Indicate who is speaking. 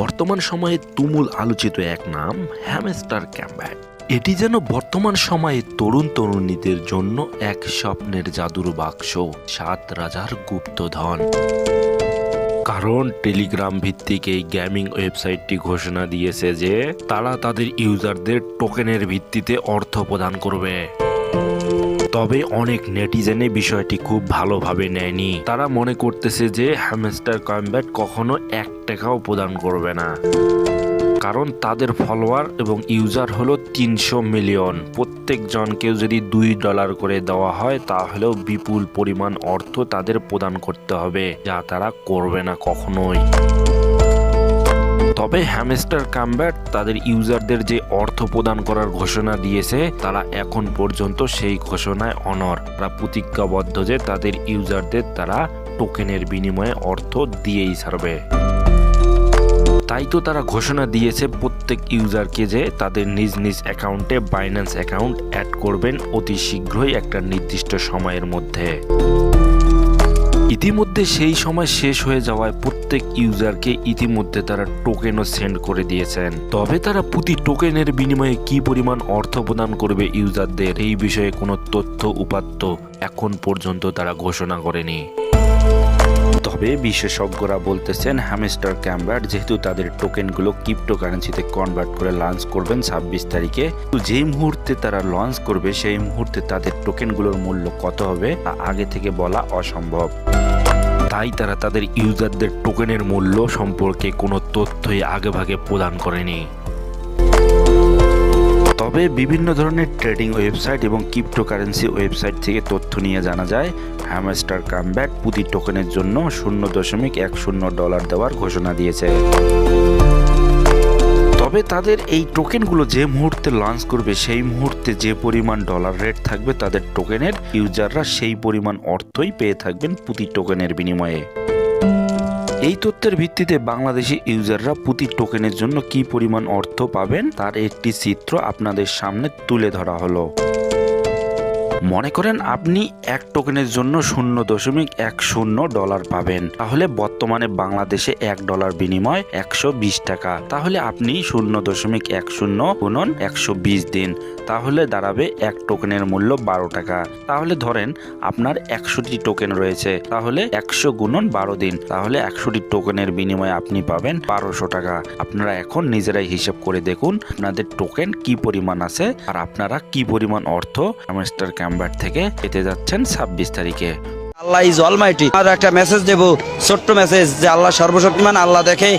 Speaker 1: বর্তমান সময়ে তুমুল আলোচিত এক নাম, হ্যামস্টার ক্যাম্ব্যাট এটি যেন বর্তমান সময়ে তরুণ তরুণীদের জন্য এক স্বপ্নের জাদুর বাক্স, সাত রাজার গুপ্তধন। কারণ টেলিগ্রাম ভিত্তিক এই গেমিং ওয়েবসাইটটি ঘোষণা দিয়েছে যে, তারা তাদের ইউজারদের টোকেনের ভিত্তিতে অর্থ প্রদান করবে। তবে অনেক নেটিজেনে বিষয়টি খুব ভালোভাবে নেয়নি। তারা মনে করতেছে যে, হ্যামস্টার কম্ব্যাট কখনো এক টাকাও প্রদান করবে না। কারণ তাদের ফলোয়ার এবং ইউজার হলো তিনশো মিলিয়ন প্রত্যেক জনকেও যদি দুই ডলার করে দেওয়া হয়, তাহলেও বিপুল পরিমাণ অর্থ তাদের প্রদান করতে হবে, যা তারা করবে না কখনোই। তবে হ্যামস্টার কামব্যাট তাদের ইউজারদের যে অর্থ প্রদান করার ঘোষণা দিয়েছে, তারা এখন পর্যন্ত সেই ঘোষণায় অনর তারা প্রতিজ্ঞাবদ্ধ যে তাদের ইউজারদের তারা টোকেনের বিনিময়ে অর্থ দিয়েই ছাড়বে। তাই তো তারা ঘোষণা দিয়েছে প্রত্যেক ইউজারকে যে তাদের নিজ নিজ অ্যাকাউন্টে বাইন্যান্স অ্যাকাউন্ট অ্যাড করবেন অতি শীঘ্রই একটা নির্দিষ্ট সময়ের মধ্যে। ইতিমধ্যে সেই সময় শেষ হয়ে যাওয়ায় প্রত্যেক ইউজারকে ইতিমধ্যে তারা টোকেনও সেন্ড করে দিয়েছেন। তবে তারা প্রতি টোকেনের বিনিময়ে কি পরিমাণ অর্থ প্রদান করবে ইউজারদের, এই বিষয়ে কোনো তথ্য উপাত্ত এখন পর্যন্ত তারা ঘোষণা করেনি। তবে বিশেষজ্ঞরা বলতেছেন হ্যামস্টার ক্যাম্বার যেহেতু তাদের টোকেনগুলো ক্রিপ্টোকারেন্সিতে কনভার্ট করে লঞ্চ করবেন ছাব্বিশ তারিখে, তো যেই মুহূর্তে তারা লঞ্চ করবে, সেই মুহূর্তে তাদের টোকেনগুলোর মূল্য কত হবে তা আগে থেকে বলা অসম্ভব। তাই তারা তাদের ইউজারদের টোকেনের মূল্য সম্পর্কে কোনো তথ্যই আগেভাগে প্রদান করেনি। তবে বিভিন্ন ধরনের ট্রেডিং ওয়েবসাইট এবং ক্রিপ্টোকারেন্সি ওয়েবসাইট থেকে তথ্য নিয়ে জানা যায় হ্যামস্টার কামব্যাট প্রতি টোকেনের জন্য শূন্য দশমিক এক শূন্য ডলার দেওয়ার ঘোষণা দিয়েছে। তবে তাদের এই টোকেনগুলো যে মুহূর্তে লঞ্চ করবে, সেই মুহূর্তে যে পরিমাণ ডলার রেট থাকবে তাদের টোকেনের ইউজাররা সেই পরিমাণ অর্থই পেয়ে থাকবেন প্রতি টোকেনের বিনিময়ে। এই তথ্যের ভিত্তিতে বাংলাদেশি ইউজাররা প্রতি টোকেনের জন্য কি পরিমাণ অর্থ পাবেন তার একটি চিত্র আপনাদের সামনে তুলে ধরা হলো। মনে করেন আপনি এক টোকেনের জন্য শূন্য দশমিক এক শূন্য ডলার পাবেন। তাহলে বর্তমানে বাংলাদেশে এক ডলার বিনিময় একশো বিশ টাকা। তাহলে আপনি শূন্য দশমিক এক শূন্য গুণন একশো বিশ দিন। তাহলে দাঁড়াবে এক টোকেনের মূল্য বারো টাকা। তাহলে ধরেন আপনার একশোটি টোকেন রয়েছে, তাহলে একশো গুণন বারো দিন। তাহলে একশোটি টোকেনের বিনিময়ে আপনি পাবেন বারোশো টাকা। আপনারা এখন নিজেরাই হিসেব করে দেখুন আপনাদের টোকেন কি পরিমাণ আছে আর আপনারা কি পরিমাণ অর্থ হ্যামস্টার ক্যাম্বার থেকে পেতে যাচ্ছেন ছাব্বিশ তারিখে।
Speaker 2: আল্লাহ ইজ অলমাইটি আর একটা মেসেজ দেব, ছোট্ট মেসেজ যে আল্লাহ সর্বশক্তিমান, আল্লাহ দেখে।